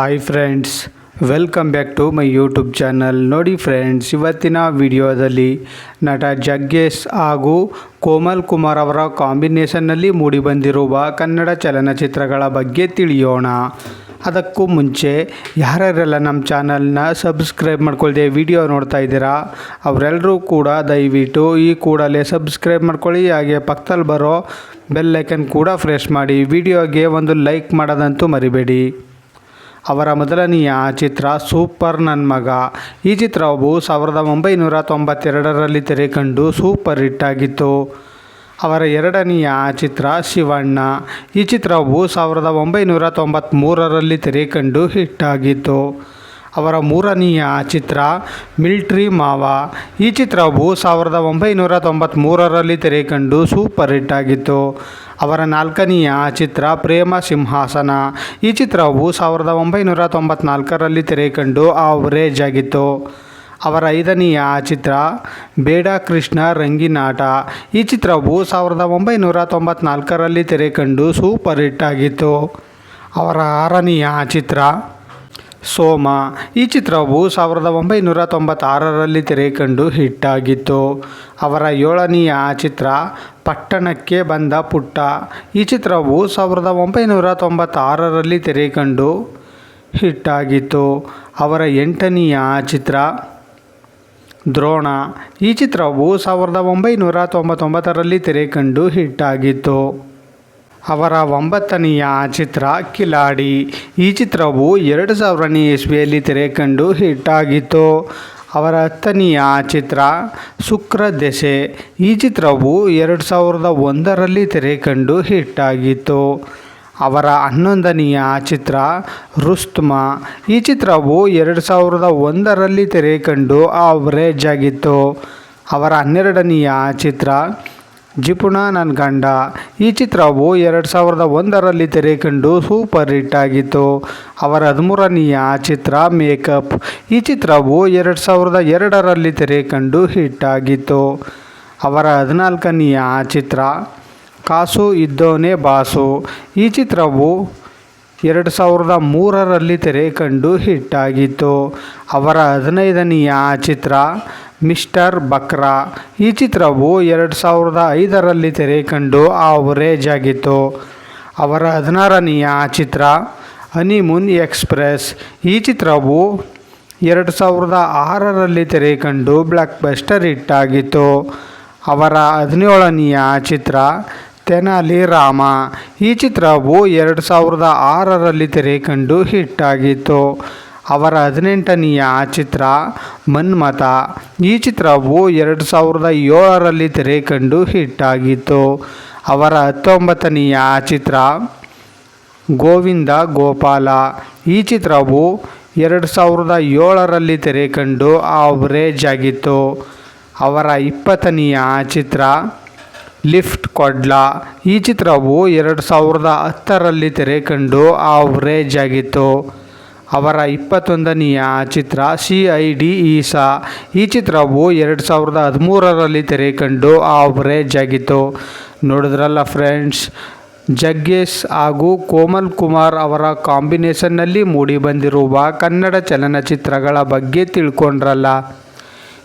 Hi friends welcome back to my YouTube channel ನೋಡಿ friends ಇವತ್ತಿನ ವಿಡಿಯೋದಲ್ಲಿ ನಟ ಜಗ್ಗೇಶ್ ಹಾಗೂ ಕೋಮಲ್ ಕುಮಾರ್ ಅವರ ಕಾಂಬಿನೇಷನ್ನಲ್ಲಿ ಮೂಡಿಬಂದಿರುವ ಕನ್ನಡ ಚಲನಚಿತ್ರಗಳ ಬಗ್ಗೆ ತಿಳಿಯೋಣ. ಅದಕ್ಕೂ ಮುಂಚೆ ಯಾರ್ಯಾರೆಲ್ಲ ನಮ್ಮ ಚಾನಲ್ನ ಸಬ್ಸ್ಕ್ರೈಬ್ ಮಾಡ್ಕೊಳ್ದೆ ವಿಡಿಯೋ ನೋಡ್ತಾ ಇದ್ದೀರಾ ಅವರೆಲ್ಲರೂ ಕೂಡ ದಯವಿಟ್ಟು ಈ ಕೂಡಲೇ ಸಬ್ಸ್ಕ್ರೈಬ್ ಮಾಡ್ಕೊಳ್ಳಿ. ಹಾಗೆ ಪಕ್ಕದಲ್ಲಿ ಬರೋ ಬೆಲ್ ಐಕನ್ ಕೂಡ ಫ್ರೆಶ್ ಮಾಡಿ. ವಿಡಿಯೋಗೆ ಒಂದು ಲೈಕ್ ಮಾಡೋದಂತೂ ಮರಿಬೇಡಿ. ಅವರ ಮೊದಲನೆಯ ಚಿತ್ರ ಸೂಪರ್ ನನ್ನ ಮಗ. ಈ ಚಿತ್ರವು ಸಾವಿರದ ಒಂಬೈನೂರ ತೊಂಬತ್ತೆರಡರಲ್ಲಿ ತೆರೆ ಕಂಡು ಸೂಪರ್ ಹಿಟ್ ಆಗಿತ್ತು. ಅವರ ಎರಡನೆಯ ಚಿತ್ರ ಶಿವಣ್ಣ. ಈ ಚಿತ್ರವು ಸಾವಿರದ ಒಂಬೈನೂರ ತೊಂಬತ್ತ್ಮೂರರಲ್ಲಿ ತೆರೆ ಕಂಡು ಹಿಟ್ ಆಗಿತ್ತು. ಅವರ ಮೂರನೆಯ ಚಿತ್ರ ಮಿಲ್ಟ್ರಿ ಮಾವ. ಈ ಚಿತ್ರವು ಸಾವಿರದ ಒಂಬೈನೂರ ತೊಂಬತ್ತ್ಮೂರರಲ್ಲಿ ತೆರೆ ಕಂಡು ಸೂಪರ್ ಹಿಟ್ ಆಗಿತ್ತು. ಅವರ ನಾಲ್ಕನೆಯ ಚಿತ್ರ ಪ್ರೇಮ ಸಿಂಹಾಸನ. ಈ ಚಿತ್ರವು ಸಾವಿರದ ಒಂಬೈನೂರ ತೊಂಬತ್ನಾಲ್ಕರಲ್ಲಿ ತೆರೆ ಕಂಡು ಆವರೇಜ್ ಆಗಿತ್ತು. ಅವರ ಐದನೆಯ ಚಿತ್ರ ಬೇಡ ಕೃಷ್ಣ ರಂಗಿನಾಟ. ಈ ಚಿತ್ರವು ಸಾವಿರದ ಒಂಬೈನೂರ ತೊಂಬತ್ನಾಲ್ಕರಲ್ಲಿ ತೆರೆ ಕಂಡು ಸೂಪರ್ ಹಿಟ್ ಆಗಿತ್ತು. ಅವರ ಆರನೆಯ ಚಿತ್ರ ಸೋಮ. ಈ ಚಿತ್ರವು ಸಾವಿರದ ಒಂಬೈನೂರ ತೊಂಬತ್ತಾರರಲ್ಲಿ ತೆರೆ ಕಂಡು ಹಿಟ್ ಆಗಿತ್ತು ಅವರ ಏಳನೆಯ ಚಿತ್ರ ಪಟ್ಟಣಕ್ಕೆ ಬಂದ ಪುಟ್ಟ. ಈ ಚಿತ್ರವು ಸಾವಿರದ ಒಂಬೈನೂರ ತೊಂಬತ್ತಾರರಲ್ಲಿ ತೆರೆ ಕಂಡು ಹಿಟ್ ಆಗಿತ್ತು ಅವರ ಎಂಟನೆಯ ಚಿತ್ರ ದ್ರೋಣ. ಈ ಚಿತ್ರವು ಸಾವಿರದ ಒಂಬೈನೂರ ತೊಂಬತ್ತೊಂಬತ್ತರಲ್ಲಿ ತೆರೆ ಕಂಡು ಹಿಟ್ ಆಗಿತ್ತು ಅವರ ಒಂಬತ್ತನೆಯ ಚಿತ್ರ ಕಿಲಾಡಿ. ಈ ಚಿತ್ರವು ಎರಡು ಸಾವಿರನೇ ಇಸ್ವಿಯಲ್ಲಿ ತೆರೆ ಕಂಡು ಹಿಟ್ ಆಗಿತ್ತು ಅವರ ಹತ್ತನೆಯ ಚಿತ್ರ ಶುಕ್ರ ದೆಸೆ ಈ ಚಿತ್ರವು ಎರಡು ಸಾವಿರದ ಒಂದರಲ್ಲಿ ತೆರೆ ಕಂಡು ಹಿಟ್ ಆಗಿತ್ತು ಅವರ ಹನ್ನೊಂದನೆಯ ಚಿತ್ರ ರುಸ್ತುಮ. ಈ ಚಿತ್ರವು ಎರಡು ಸಾವಿರದ ಒಂದರಲ್ಲಿ ತೆರೆ ಕಂಡು ಆವರೇಜ್ ಆಗಿತ್ತು. ಅವರ ಹನ್ನೆರಡನೆಯ ಚಿತ್ರ ಜಿಪುಣ ನನ್ನ ಗಂಡ, ಈ ಚಿತ್ರವು ಎರಡು ಸಾವಿರದ ಒಂದರಲ್ಲಿ ತೆರೆ ಕಂಡು ಸೂಪರ್ ಹಿಟ್ ಆಗಿತ್ತು. ಅವರ ಹದಿಮೂರನೆಯ ಚಿತ್ರ ಮೇಕಪ್, ಈ ಚಿತ್ರವು ಎರಡು ಸಾವಿರದ ಎರಡರಲ್ಲಿ ತೆರೆ ಕಂಡು ಹಿಟ್ ಆಗಿತ್ತು. ಅವರ ಹದಿನಾಲ್ಕನೆಯ ಚಿತ್ರ, ಕಾಸು ಇದ್ದೋನೇ ಬಾಸು, ಈ ಚಿತ್ರವು ಎರಡು ಸಾವಿರದ ಮೂರರಲ್ಲಿ ತೆರೆ ಕಂಡು ಹಿಟ್ ಆಗಿತ್ತು ಅವರ ಹದಿನೈದನೆಯ ಚಿತ್ರ ಮಿಸ್ಟರ್ ಬಕ್ರಾ. ಈ ಚಿತ್ರವು ಎರಡು ಸಾವಿರದ ಐದರಲ್ಲಿ ತೆರೆ ಕಂಡು ಆವರೇಜ್ ಆಗಿತ್ತು. ಅವರ ಹದಿನಾರನೆಯ ಚಿತ್ರ ಹನಿಮೂನ್ ಎಕ್ಸ್ಪ್ರೆಸ್. ಈ ಚಿತ್ರವು ಎರಡು ಸಾವಿರದ ಆರರಲ್ಲಿ ತೆರೆ ಕಂಡು ಬ್ಲಾಕ್ ಬಸ್ಟರ್ ಹಿಟ್ ಆಗಿತ್ತು ಅವರ ಹದಿನೇಳನೆಯ ಚಿತ್ರ ತೆನಾಲಿ ರಾಮ. ಈ ಚಿತ್ರವು ಎರಡು ಸಾವಿರದ ಆರರಲ್ಲಿ ತೆರೆ ಕಂಡು ಹಿಟ್ ಆಗಿತ್ತು ಅವರ ಹದಿನೆಂಟನೆಯ ಚಿತ್ರ ಮನ್ಮಥ. ಈ ಚಿತ್ರವು ಎರಡು ಸಾವಿರದ ಏಳರಲ್ಲಿ ತೆರೆ ಕಂಡು ಹಿಟ್ ಆಗಿತ್ತು ಅವರ ಹತ್ತೊಂಬತ್ತನೆಯ ಚಿತ್ರ ಗೋವಿಂದ ಗೋಪಾಲ. ಈ ಚಿತ್ರವು ಎರಡು ಸಾವಿರದ ಏಳರಲ್ಲಿ ತೆರೆ ಕಂಡು ಆವರೇಜ್ ಆಗಿತ್ತು. ಅವರ ಇಪ್ಪತ್ತನೆಯ ಚಿತ್ರ ಲಿಫ್ಟ್ ಕೊಡ್ಲಾ. ಈ ಚಿತ್ರವು ಎರಡು ಸಾವಿರದ ಹತ್ತರಲ್ಲಿ ತೆರೆ ಕಂಡು ಆವರೇಜ್ ಆಗಿತ್ತು. ಅವರ ಇಪ್ಪತ್ತೊಂದನೆಯ ಚಿತ್ರ ಸಿ ಐ ಡಿ ಈಸಾ ಈ ಚಿತ್ರವು ಎರಡು ಸಾವಿರದ ಹದಿಮೂರರಲ್ಲಿ ತೆರೆ ಕಂಡು ಆವರೇಜ್ ಆಗಿತ್ತು. ನೋಡಿದ್ರಲ್ಲ ಫ್ರೆಂಡ್ಸ್ ಜಗ್ಗೇಶ್ ಹಾಗೂ ಕೋಮಲ್ ಕುಮಾರ್ ಅವರ ಕಾಂಬಿನೇಷನ್ನಲ್ಲಿ ಮೂಡಿಬಂದಿರುವ ಕನ್ನಡ ಚಲನಚಿತ್ರಗಳ ಬಗ್ಗೆ ತಿಳ್ಕೊಂಡ್ರಲ್ಲ.